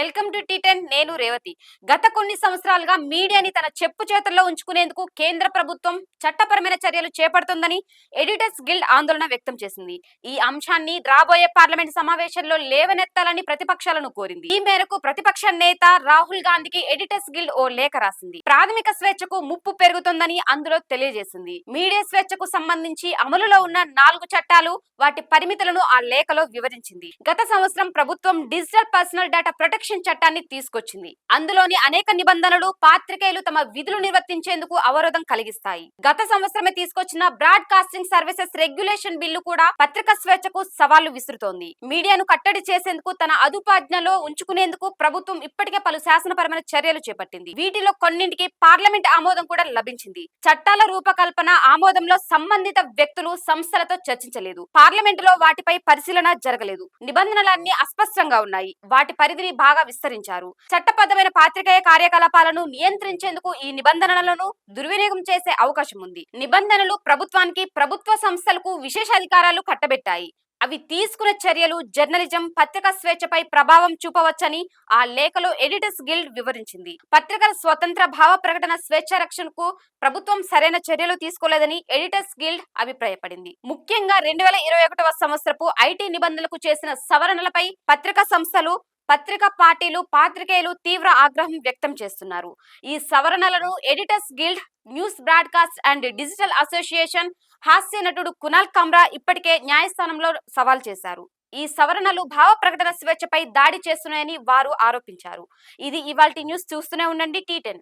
Welcome to tea ten నేను రేవతి. గత కొన్ని సంవత్సరాలుగా మీడియాని తన చెప్పు చేతుల్లో ఉంచుకునేందుకు కేంద్ర ప్రభుత్వం చట్టపరమైన చర్యలు చేపడుతుందని ఎడిటర్స్ గిల్డ్ ఆందోళన వ్యక్తం చేసింది. ఈ అంశాన్ని రాబోయే పార్లమెంట్ సమావేశంలో లేవనెత్తాలని ప్రతిపక్షాలను కోరింది. ఈ మేరకు ప్రతిపక్ష నేత రాహుల్ గాంధీకి ఎడిటర్స్ గిల్డ్ ఓ లేఖ రాసింది. ప్రాథమిక స్వేచ్ఛకు ముప్పు పెరుగుతుందని అందులో తెలియజేసింది. మీడియా స్వేచ్ఛకు సంబంధించి అమలులో ఉన్న నాలుగు చట్టాలు వాటి పరిమితులను ఆ లేఖలో వివరించింది. గత సంవత్సరం ప్రభుత్వం డిజిటల్ పర్సనల్ డేటా ప్రొటెక్షన్ చట్టాన్ని తీసుకొచ్చింది. అందులోని అనేక నిబంధనలు పాత్రికేయులు తమ విధులు నిర్వర్తించేందుకు అవరోధం కలిగిస్తాయి. గత సంవత్సరమే తీసుకొచ్చిన బ్రాడ్కాస్టింగ్ సర్వీసెస్ రెగ్యులేషన్ బిల్లు కూడా పత్రికా స్వేచ్ఛకు సవాళ్ళు విసురుతోంది. మీడియాను కట్టడి చేసేందుకు తన అదుపాజ్ఞలో ఉంచుకునేందుకు ప్రభుత్వం ఇప్పటికే పలు శాసనపరమైన చర్యలు చేపట్టింది. వీటిలో కొన్నింటికి పార్లమెంట్ ఆమోదం కూడా లభించింది. చట్టాల రూపకల్పన ఆమోదంలో సంబంధిత వ్యక్తులు సంస్థలతో చర్చించలేదు. పార్లమెంటులో వాటిపై పరిశీలన జరగలేదు. నిబంధనలన్నీ అస్పష్టంగా ఉన్నాయి. వాటి పరిధిని బాగా విస్తరించారు. చట్టబద్ధమైన పాత్రికేయ కార్యకలాపాలను నియంత్రించేందుకు ఈ నిబంధనలను దుర్వినియోగం చేసే అవకాశం ఉంది. నిబంధనలు ప్రభుత్వానికి ప్రభుత్వ సంస్థలకు విశేష అధికారాలు కట్టబెట్టాయి. అవి తీసుకునే చర్యలు జర్నలిజం పత్రికా స్వేచ్ఛపై ప్రభావం చూపవచ్చని ఆ లేఖలో ఎడిటర్స్ గిల్డ్ వివరించింది. పత్రికల స్వతంత్ర భావ ప్రకటన స్వేచ్ఛ రక్షణకు ప్రభుత్వం సరైన చర్యలు తీసుకోలేదని ఎడిటర్స్ గిల్డ్ అభిప్రాయపడింది. ముఖ్యంగా రెండు వేల ఇరవై ఒకటవ సంవత్సరపు ఐటీ నిబంధనలకు చేసిన సవరణలపై పత్రికా సంస్థలు పత్రికా పార్టీలు పాత్రికేయులు తీవ్ర ఆగ్రహం వ్యక్తం చేస్తున్నారు. ఈ సవరణలను editors guild news broadcast and digital association హాస్య నటుడు కునాల్ కమ్రా ఇప్పటికే న్యాయస్థానంలో సవాల్ చేశారు. ఈ సవరణలు భావ ప్రకటన స్వేచ్ఛపై దాడి చేస్తున్నాయని వారు ఆరోపించారు. ఇది ఇవాల్టి న్యూస్ చూస్తూనే ఉండండి టీ టెన్.